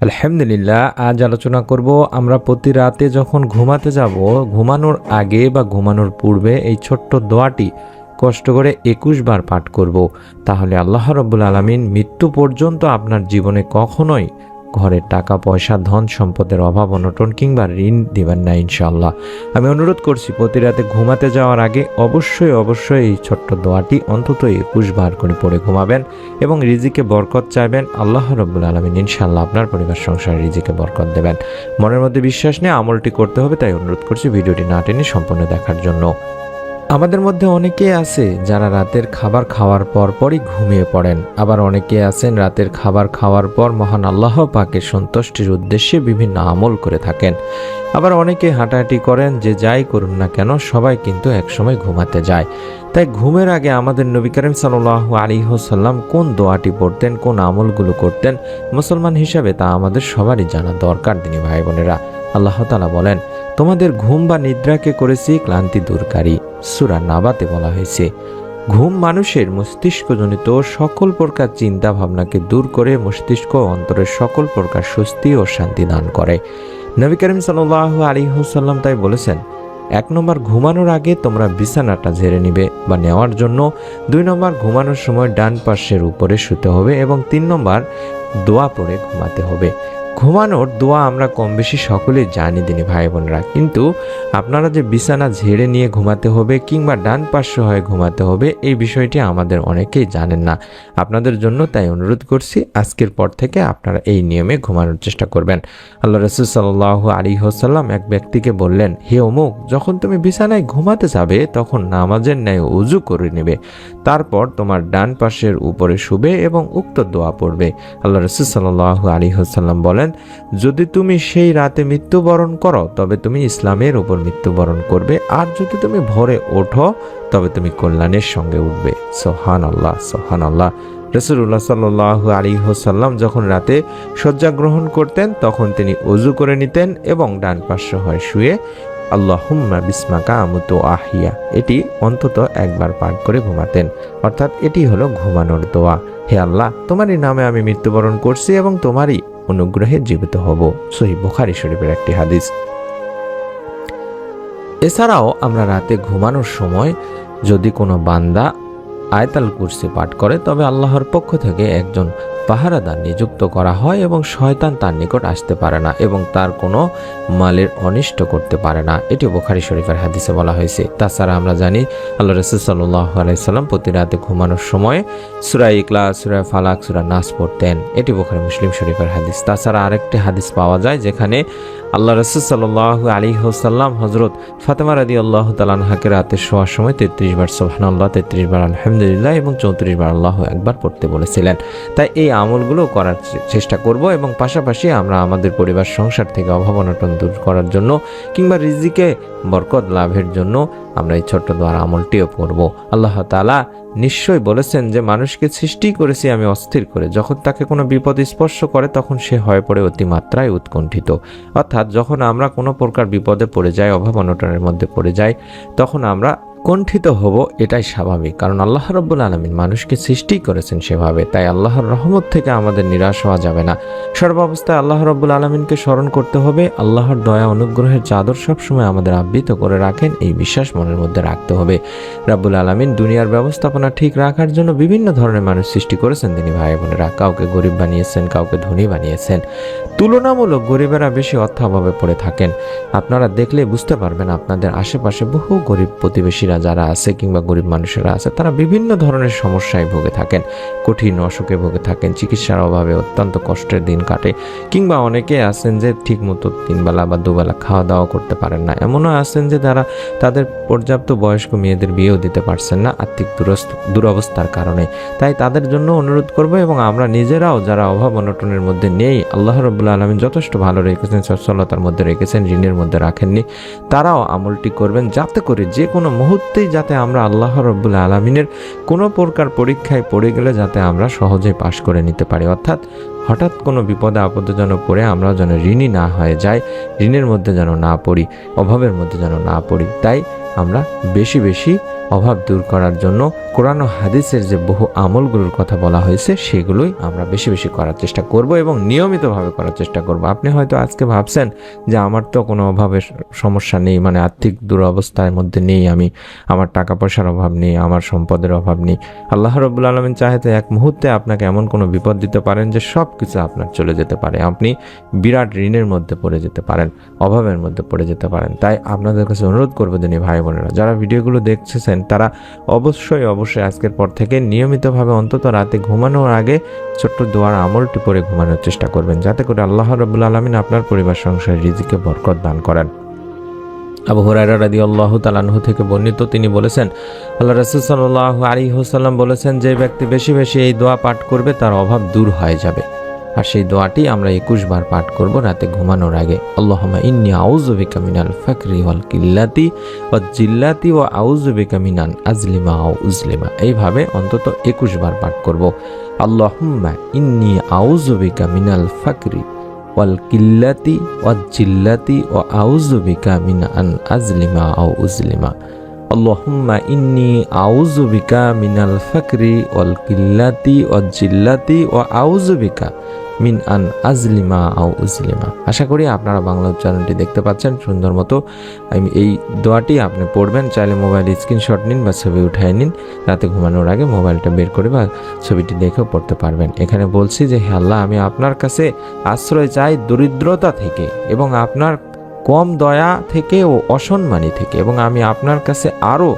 আলহামদুলিল্লাহ, আজ আলোচনা করব আমরা প্রতি রাতে যখন ঘুমাতে যাব, ঘুমানোর আগে বা ঘুমানোর পূর্বে এই ছোট্ট দোয়াটি কষ্ট করে একুশ বার পাঠ করব। তাহলে আল্লাহ রব্বুল আলমিন মৃত্যু পর্যন্ত আপনার জীবনে কখনোই ঘরের টাকা, পয়সা, ধন সম্পদের অভাব, অনটন কিংবা ঋণ দিবেন না ইনশাল্লাহ আমি অনুরোধ করছি, প্রতি রাতে ঘুমাতে যাওয়ার আগে অবশ্যই অবশ্যই এই ছোট্ট দোয়াটি অন্তত একুশ বার করে পড়ে ঘুমাবেন এবং রিজিকে বরকত চাইবেন। আল্লাহ রব্বুল আলমিন ইনশাল্লাহ আপনার পরিবার, সংসারে রিজিকে বরকত দেবেন। মনের মধ্যে বিশ্বাস নিয়ে আমলটি করতে হবে, তাই অনুরোধ করছি, ভিডিওটি না টেনে সম্পূর্ণ দেখার জন্য। আমাদের মধ্যে অনেকে আছে যারা রাতের খাবার খাওয়ার পর পরই ঘুমিয়ে পড়েন। আবার অনেকে আছেন রাতের খাবার খাওয়ার পর মহান আল্লাহ পাকে সন্তুষ্টির উদ্দেশ্যে বিভিন্ন আমল করে থাকেন। আবার অনেকে হাঁটাহাঁটি করেন, যে যাই করুন না কেন, সবাই কিন্তু একসময় ঘুমাতে যায়। তাই ঘুমের আগে আমাদের নবী করিম সাল্লাহ আলী হোসাল্লাম কোন দোয়াটি পড়তেন, কোন আমলগুলো করতেন, মুসলমান হিসাবে তা আমাদের সবারই জানা দরকার তিনি ভাই বোনেরা। আল্লাহ তালা বলেন তোমাদের ঘুম বা নিদ্রাকে করেছি ক্লান্তি দূরকারী, সুরা নাবাতে বলা হয়েছে। ঘুম মানুষের মস্তিষ্কজনিত সকল প্রকার চিন্তা ভাবনাকে দূর করে মস্তিষ্ক অন্তরের সকল প্রকার স্বস্তি ও শান্তি দান করে। নবী করিম সাল্লাহ আলী হুসাল্লাম তাই বলেছেন, এক নম্বর ঘুমানোর আগে তোমরা বিছানাটা ঝেড়ে নিবে বা নেওয়ার জন্য, দুই নম্বর ঘুমানোর সময় ডান পাশের উপরে শুতে হবে এবং তিন নম্বর দোয়া পড়ে ঘুমাতে হবে। ঘুমানোর দোয়া আমরা কম বেশি সকলেই জানি, দিনি ভাই বোনরা কিন্তু আপনারা যে বিছানা ঝেড়ে নিয়ে ঘুমাতে হবে কিংবা ডান পার্শ্ব হয়ে ঘুমাতে হবে, এই বিষয়টি আমাদের অনেকেই জানেন না। আপনাদের জন্য তাই অনুরোধ করছি, আজকের পর থেকে আপনারা এই নিয়মে ঘুমানোর চেষ্টা করবেন। আল্লাহ রসুল সাল্লাহ আলী হোসাল্লাম এক ব্যক্তিকে বললেন, হে অমুক, যখন তুমি বিছানায় ঘুমাতে যাবে, তখন নামাজের ন্যায় উজু করে নেবে। তারপর তোমার ডান পাশের উপরে শুবে এবং উক্ত দোয়া পড়বে। আল্লাহ রসুল সাল্লাহ আলী হোসাল্লাম বলেন যদি তুমি সেই রাতে মৃত্যুবরণ করো, তবে তুমি ইসলামের উপর মৃত্যুবরণ করবে। আর যদি তুমি ভোরে ওঠো, তবে তুমি কল্যাণের সঙ্গে উঠবে। সোহান আল্লাহ সোহান আল্লাহ রসুল্লাহ সাল্লাহ আলী হোসাল্লাম যখন রাতে শয্যা গ্রহণ করতেন, তখন তিনি অজু করে নিতেন এবং ডান পার্শ্ব হয়ে শুয়ে, আল্লাহুম্মা বিসমাকা আমুতো আহিয়া। এটি অন্তত একবার পাঠ করে ঘুমাতেন। অর্থাৎ এটি হলো ঘুমানোর দোয়া। হে আল্লাহ, তোমারই নামে আমি মৃত্যুবরণ করছি এবং তোমারই অনুগ্রহে জীবিত হব। সহি বুখারি শরীফের একটি হাদিস। এছাড়াও আমরা রাতে ঘুমানোর সময় যদি কোনো বান্দা আয়তাল কুরসি পাঠ করে, তবে আল্লাহর পক্ষ থেকে একজন পাহারাদার নিযুক্ত করা হয় এবং শয়তান তার নিকট আসতে পারে না এবং তার কোনো মালের অনিষ্ট করতে পারে না। এটি বোখারি শরীফের হাদিসে বলা হয়েছে। তাছাড়া আমরা জানি, আল্লাহ রসুল আলাইসাল্লাম প্রতি রাতে ঘুমানোর সময় সুরা ইকলা সুরা ফালাক, সুরা নাস পড়তেন। এটি বোখারি মুসলিম শরীফের হাদিস। তাছাড়া আরেকটি হাদিস পাওয়া যায় যেখানে আল্লাহ রসুল সাল্লাহ আলী হোসাল্লাম হজরত ফাতেমা রাদি আল্লাহ তালানহাকে রাতে শোয়ার সময় তেত্রিশ বার সোহান আল্লাহ তেত্রিশ বার আলহামদুলিল্লাহ এবং চৌত্রিশ বার আল্লাহ একবার পড়তে বলেছিলেন। তাই এই আমলগুলো করার চেষ্টা করব এবং পাশাপাশি আমরা আমাদের পরিবার, সংসার থেকে অভাব অনটন দূর করার জন্য কিংবা রিজিকে বরকত লাভের জন্য আমরা এই ছোট্ট দ্বারা আমলটিও করব। আল্লাহ তালা নিশ্চয়ই বলেছেন যে, মানুষকে সৃষ্টি করেছি আমি অস্থির করে। যখন তাকে কোনো বিপদ স্পর্শ করে, তখন সে হয়ে পড়ে অতিমাত্রায় উৎকণ্ঠিত। অর্থাৎ যখন আমরা কোনো প্রকার বিপদে পড়ে যাই অভাব অনটনের মধ্যে পড়ে যাই, তখন আমরা কণ্ঠিত হব এটাই স্বাভাবিক। কারণ আল্লাহ রব্বুল আলমিন মানুষকে সৃষ্টি করেছেন সেভাবে। তাই আল্লাহর রহমত থেকে আমাদের নিরাশ হওয়া যাবে না। সর্বাবস্থায় আল্লাহ রব্বুল আলমিনকে স্মরণ করতে হবে। আল্লাহর দয়া অনুগ্রহের চাদর সবসময় আমাদের আবৃত করে রাখেন। এই বিশ্বাস মনের মধ্যে রাখতে হবে। রাব্বুল আলমিন দুনিয়ার ব্যবস্থাপনা ঠিক রাখার জন্য বিভিন্ন ধরনের মানুষ সৃষ্টি করেছেন। তিনি ভাই বোনেরা, কাউকে গরিব বানিয়েছেন, কাউকে ধনী বানিয়েছেন। তুলনামূলক গরিবেরা বেশি অর্থাভাবে পড়ে থাকেন। আপনারা দেখলে বুঝতে পারবেন, আপনাদের আশেপাশে বহু গরিব প্রতিবেশীরা যারা আছে কিংবা গরিব মানুষেরা আছে, তারা বিভিন্ন ধরনের সমস্যায় ভুগে থাকেন, কঠিন অসুখে ভুগে থাকেন, চিকিৎসার অভাবে অত্যন্ত কষ্টের দিন কাটে, কিংবা অনেকে আছেন যে ঠিকমতো তিনবেলা বা দুবেলা খাওয়া দাওয়া করতে পারেন না। এমনও আছেন যে তারা তাদের পর্যাপ্ত বয়স্ক মেয়েদের বিয়েও দিতে পারছেন না আর্থিক দুরস্ত, দুরবস্থার কারণে। তাই তাদের জন্য অনুরোধ করব এবং আমরা নিজেরাও যারা অভাব অনটনের মধ্যে নেই, আল্লাহ রবুল্লা আলমিন যথেষ্ট ভালো রেখেছেন, সচ্ছলতার মধ্যে রেখেছেন, ঋণের মধ্যে রাখেননি, তারাও আমলটি করবেন যাতে করে যে কোনো মুহূর্তেই যাতে আমরা আল্লাহ রব্বুল আলমিনের কোনো প্রকার পরীক্ষায় পড়ে গেলে যাতে আমরা সহজে পাশ করে নিতে পারি। অর্থাৎ হঠাৎ কোনো বিপদে আপদে যেন পড়ে আমরা যেন ঋণী না হয়ে যাই, ঋণের মধ্যে যেন না পড়ি, অভাবের মধ্যে যেন না পড়ি। তাই আমরা বেশি বেশি অভাব দূর করার জন্য কোরআন ও হাদিসের যে বহু আমলগুলোর কথা বলা হয়েছে, সেগুলোই আমরা বেশি বেশি করার চেষ্টা করব এবং নিয়মিতভাবে করার চেষ্টা করব। আপনি হয়তো আজকে ভাবছেন যে আমার তো কোনো অভাবের সমস্যা নেই মানে আর্থিক দুরবস্থার মধ্যে নেই আমি, আমার টাকা পয়সার অভাব নেই, আমার সম্পদের অভাব নেই। আল্লাহ রবুল আলমিন চাহেতে এক মুহূর্তে আপনাকে এমন কোনো বিপদ দিতে পারেন যে সব কিছু আপনার চলে যেতে পারে। আপনি বিরাট ঋণের মধ্যে পড়ে যেতে পারেন, অভাবের মধ্যে পড়ে যেতে পারেন। তাই আপনাদের কাছে অনুরোধ করব দিনী ভাই বোনেরা, যারা ভিডিওগুলো দেখছেন, তারা অবশ্যই অবশ্যই আজকের পর থেকে নিয়মিতভাবে অন্তত রাতে ঘুমানোর আগে ছোট্ট দোয়ার আমলটি পরে ঘুমানোর চেষ্টা করবেন। যাতে করে আল্লাহ রবুল আলমিন আপনার পরিবার, সংসার, রিজিকে বরকত দান করেন। আবু হুরায়রা রাদি আল্লাহ তালানহু থেকে বর্ণিত, তিনি বলেছেন, আল্লাহ রসুল সাল্লাহ আলী হোসাল্লাম বলেছেন, যে ব্যক্তি বেশি বেশি এই দোয়া পাঠ করবে, তার অভাব দূর হয়ে যাবে। আর সেই দোয়াটি আমরা একুশ বার পাঠ করব রাতে ঘুমানোর আগে। আল্লাহমা ইন্নি আউজুবিকা মিনাল ফাকরি ওয়াল কিল্লাতি ও জিল্লাতি ও আউজুবিকা মিনান আজলিমা ও উজলিমা। এইভাবে অন্তত একুশ বার পাঠ করব। আল্লাহম্মা ইন্নি আউজুবিকা মিনাল ফাকরি ওয়াল কিল্লাতি ওয়াল জিল্লাতি ও আউজুবিকা মিন আন আজলিমা ও উজলিমা। আল্লাহুম্মা ইন্নি আউযু বিকা মিনাল ফাকরি ওয়াল কিল্লাতি ওয়াল জিল্লাতি ওয়া আউযু বিকা মিন আন আজলিমা আও উজলিমা আশা করি আপনারা বাংলা উচ্চারণটি দেখতে পাচ্ছেন সুন্দর মতো। আমি এই দোয়াটি আপনি পড়বেন, চাইলে মোবাইল স্ক্রিনশট নিন বা ছবি উঠায় নিন। রাতে ঘুমানোর আগে মোবাইলটা বের করে বা ছবিটি দেখেও পড়তে পারবেন। এখানে বলছি যে, হে আল্লাহ, আমি আপনার কাছে আশ্রয় চাই দরিদ্রতা থেকে এবং আপনার কম দয়া থেকে ও অসম্মানী থেকে এবং আমি আপনার কাছে আরও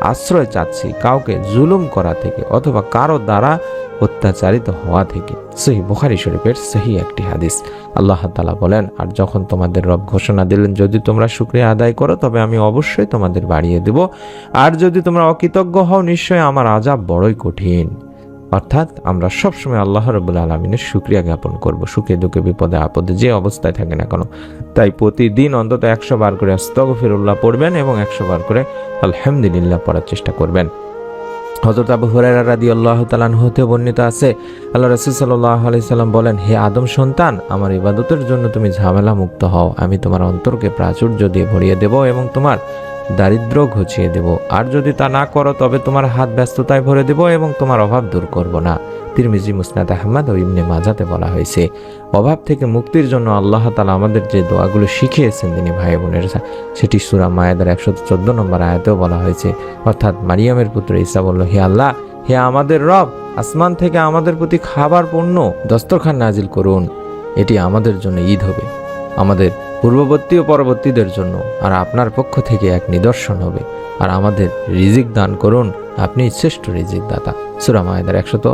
আশ্রয় চাচ্ছি কাউকে জুলুম করা থেকে অথবা কারও দ্বারা অত্যাচারিত হওয়া থেকে। সহি বুখারি শরীফের সহি একটি হাদিস। আল্লাহ তালা বলেন, আর যখন তোমাদের রব ঘোষণা দিলেন, যদি তোমরা শুক্রিয়া আদায় করো, তবে আমি অবশ্যই তোমাদের বাড়িয়ে দেব। আর যদি তোমরা অকৃতজ্ঞ হও, নিশ্চয়ই আমার আজাব বড়ই কঠিন। অর্থাৎ আমরা সবসময় আল্লাহ রবুল্লা আলমিনের সুক্রিয়া জ্ঞাপন করব, সুখে দুঃখে বিপদে আপদে যে অবস্থায় থাকে না কেন। তাই প্রতিদিন অন্তত একশো বার করে আস্তগফিরুল্লাহ পড়বেন এবং একশো বার করে আলহামদুলিল্লাহ পড়ার চেষ্টা করবেন। হজরত আবু হুরায়রা রাদি আল্লাহ তালান হতে বর্ণিত আছে, আল্লাহ রসুল সাল্লাহ আলাইসাল্লাম বলেন, হে আদম সন্তান, আমার ইবাদতের জন্য তুমি ঝামেলা মুক্ত হও। আমি তোমার অন্তরকে প্রাচুর্য দিয়ে ভরিয়ে দেব এবং তোমার দারিদ্র ঘুচিয়ে দেব। আর যদি তা না করো, তবে তোমার হাত ব্যস্ততায় ভরে দেব এবং তোমার অভাব দূর করব না। তিরমিজি মুসনাদ আহমদ ও ইবনে মাজাতে বলা হয়েছে, অভাব থেকে মুক্তির জন্য আল্লাহ তালা আমাদের যে দোয়াগুলো শিখিয়েছেন তিনি ভাই বোনের, সেটি সুরা মায়েদের একশো চোদ্দ নম্বর আয়াতেও বলা হয়েছে। অর্থাৎ মারিয়ামের পুত্র ঈসা বলল, হে আল্লাহ, হে আমাদের রব, আসমান থেকে আমাদের প্রতি খাবার পণ্য দস্তরখান নাজিল করুন। এটি আমাদের জন্য ঈদ হবে। আমাদের পূর্ববর্তী ও পরবর্তীদের জন্য আর আপনার পক্ষ থেকে এক নিদর্শন হবে। আর আমাদের রিজিক দান করুন। আপনি শ্রেষ্ঠ রিজিক দাতা সুরাম মায়েদের একশত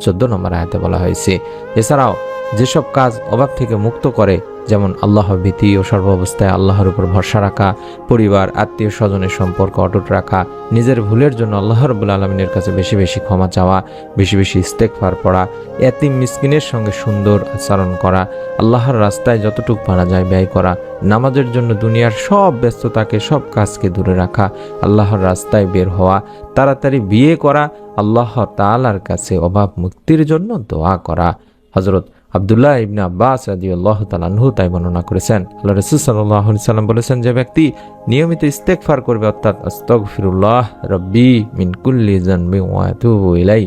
চোদ্দ নম্বর আয়তে বলা হয়েছে, এছাড়াও যেসব কাজ অভাব থেকে মুক্ত করে যেমন আল্লাহ ভীতি ও সর্বাবস্থায় আল্লাহর উপর ভরসা রাখা, পরিবার, আত্মীয় স্বজনের সম্পর্ক অটুট রাখা, নিজের ভুলের জন্য আল্লাহ রবুল আলমিনের কাছে বেশি বেশি ক্ষমা চাওয়া, বেশি বেশি ইস্তেকফার পড়া, এতিম মিসকিনের সঙ্গে সুন্দর আচরণ করা, আল্লাহর রাস্তায় যতটুকু পারা যায় ব্যয় করা, নামাজের জন্য দুনিয়ার সব ব্যস্ততাকে, সব কাজকে দূরে রাখা, আল্লাহর রাস্তায় বের হওয়া, তাড়াতাড়ি বিয়ে করা, আল্লাহ তালার কাছে অভাব মুক্তির জন্য দোয়া করা। হজরত আবদুল্লাহ ইবনে আব্বাস রাজি আল্লাহ তালাহু তাই বর্ণনা করেছেন। আল্লাহ রসুল সাল্লাম বলেছেন, যে ব্যক্তি নিয়মিত ইস্তেকফার করবে, অর্থাৎ আস্তক ফিরুল্লাহ রব্বি মিনকুল্লি জন্মে ওয়াতু ইলাই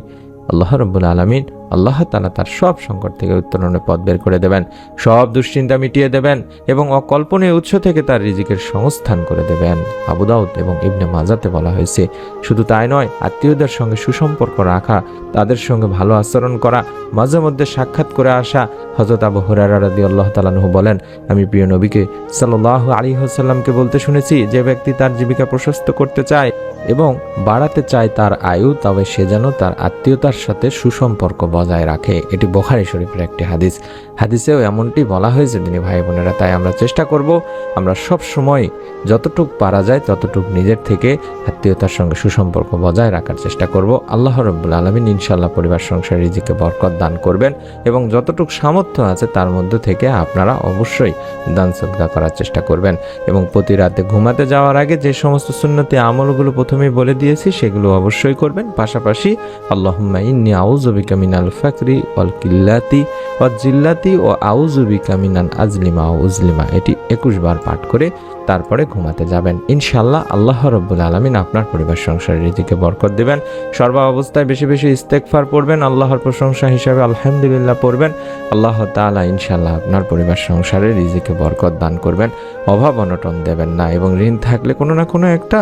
আল্লাহ রব্বুল আলমিন আল্লাহ তালা তার সব সংকট থেকে উত্তরণের পথ বের করে দেবেন, সব দুশ্চিন্তা মিটিয়ে দেবেন এবং অকল্পনীয় উৎস থেকে তার রিজিকের সংস্থান করে দেবেন। আবুদাউদ এবং ইবনে মাজাতে বলা হয়েছে, শুধু তাই নয়, আত্মীয়দের সঙ্গে সুসম্পর্ক রাখা, তাদের সঙ্গে ভালো আচরণ করা, মাঝে মধ্যে সাক্ষাৎ করে আসা। হজরত আবু হুরারা রাদি আল্লাহ তালানহু বলেন, আমি প্রিয় নবীকে সাল্লাহ আলী হাসাল্লামকে বলতে শুনেছি, যে ব্যক্তি তার জীবিকা প্রশস্ত করতে চায় এবং বাড়াতে চায় তার আয়ু, তবে সে যেন তার আত্মীয়তার সাথে সুসম্পর্ক বজায় রাখে। এটি বোখারি শরীফের একটি হাদিস। হাদিসেও এমনটি বলা হয়েছে তিনি ভাই বোনেরা, তাই আমরা চেষ্টা করব, আমরা সব সময় যতটুক পারা যায়, ততটুক নিজের থেকে আত্মীয়তার সঙ্গে সুসম্পর্ক বজায় রাখার চেষ্টা করব। আল্লাহ রব্বুল আলমিন ইনশাল্লাহ পরিবার, সংসার, রিজিকে বরকত দান করবেন এবং যতটুক সামর্থ্য আছে তার মধ্যে থেকে আপনারা অবশ্যই দান সদগা করার চেষ্টা করবেন। এবং প্রতি রাতে ঘুমাতে যাওয়ার আগে যে সমস্ত সুন্নতি আমলগুলো প্রথমে প্রথমেই বলে দিয়েছি, সেগুলো অবশ্যই করবেন। পাশাপাশি আল্লাহ ইন্নি আউজবিকা মিনাল ফাকরি অল কিল্লাতি ওয়াল জিল্লাতি ও আউজবিকা মিনান আজলিমা ও উজলিমা। এটি একুশ বার পাঠ করে তারপরে ঘুমাতে যাবেন। ইনশাল্লাহ আল্লাহ রব্বুল আলমিন আপনার পরিবার সংসারের রীতিকে বরকত দেবেন। সর্বা অবস্থায় বেশি বেশি ইস্তেকফার পড়বেন, আল্লাহর প্রশংসা হিসাবে আলহামদুলিল্লাহ পড়বেন। আল্লাহ তাআলা ইনশাল্লাহ আপনার পরিবার সংসারের রিজিকে বরকত দান করবেন, অভাব অনটন দেবেন না এবং ঋণ থাকলে কোনো না কোনো একটা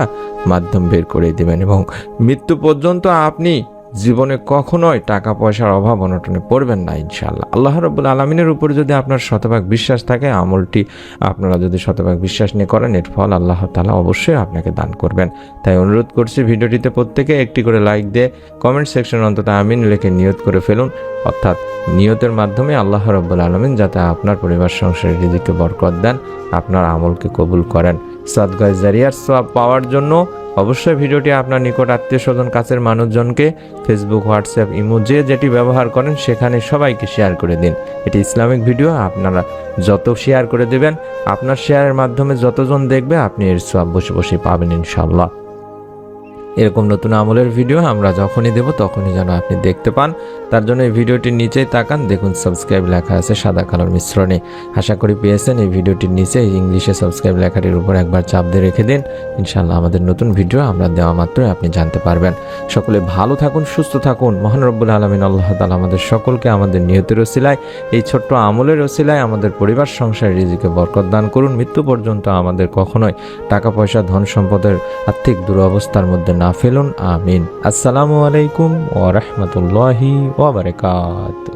মাধ্যম বের করে দিবেন এবং মৃত্যু পর্যন্ত আপনি জীবনে কখনোই টাকা পয়সার অভাব অনটনে পড়বেন না ইনশাল্লাহ আল্লাহ রব্বুল আলমিনের উপর যদি আপনার শতভাগ বিশ্বাস থাকে, আমলটি আপনারা যদি শতভাগ বিশ্বাস নিয়ে করেন, এর ফল আল্লাহ তালা অবশ্যই আপনাকে দান করবেন। তাই অনুরোধ করছি ভিডিওটিতে প্রত্যেকে একটি করে লাইক দিয়ে কমেন্ট সেকশন অন্তত আমিন লিখে নিয়ত করে ফেলুন। অর্থাৎ নিয়তের মাধ্যমে আল্লাহ রব্বুল আলমিন যাতে আপনার পরিবার, সংসারের হৃদিকে বরকত দেন, আপনার আমলকে কবুল করেন। সাদগায় জারিয়ার সব পাওয়ার জন্য অবশ্যই ভিডিওটি আপনার নিকট আত্মীয় স্বজন, কাছের মানুষজনকে ফেসবুক হোয়াটসঅ্যাপ ইমো যে যেটি ব্যবহার করেন সেখানে সবাইকে শেয়ার করে দিন। এটি ইসলামিক ভিডিও, আপনারা যত শেয়ার করে দেবেন, আপনার শেয়ারের মাধ্যমে যতজন দেখবে, আপনি এর সব বসে বসে পাবেন ইনশাল্লাহ এরকম নতুন আমলের ভিডিও আমরা যখনই দেব তখনই যেন আপনি দেখতে পান। তার জন্য এই ভিডিওটির নিচেই তাকান, দেখুন সাবস্ক্রাইব লেখা আছে সাদা কালোর মিশ্রণে। আশা করি পেয়েছেন এই ভিডিওটির নিচে ইংলিশে সাবস্ক্রাইব লেখাটির উপর একবার চাপ দিয়ে রেখে দিন। ইনশাল্লাহ আমাদের নতুন ভিডিও আমরা দেওয়া মাত্রই আপনি জানতে পারবেন। সকলে ভালো থাকুন, সুস্থ থাকুন। মহান রব্বুল আলমিন, আল্লাহ তালা আমাদের সকলকে আমাদের নিয়তের ওসিলায়, এই ছোট্ট আমলের ওসিলায় আমাদের পরিবার, সংসার রিজিকে বরকত দান করুন। মৃত্যু পর্যন্ত আমাদের কখনোই টাকা পয়সা ধন সম্পদের আর্থিক দুরবস্থার মধ্যে না ফেলুন আমিন। আসসালামু আলাইকুম ওয়া রাহমাতুল্লাহি ওয়া বারাকাতুহু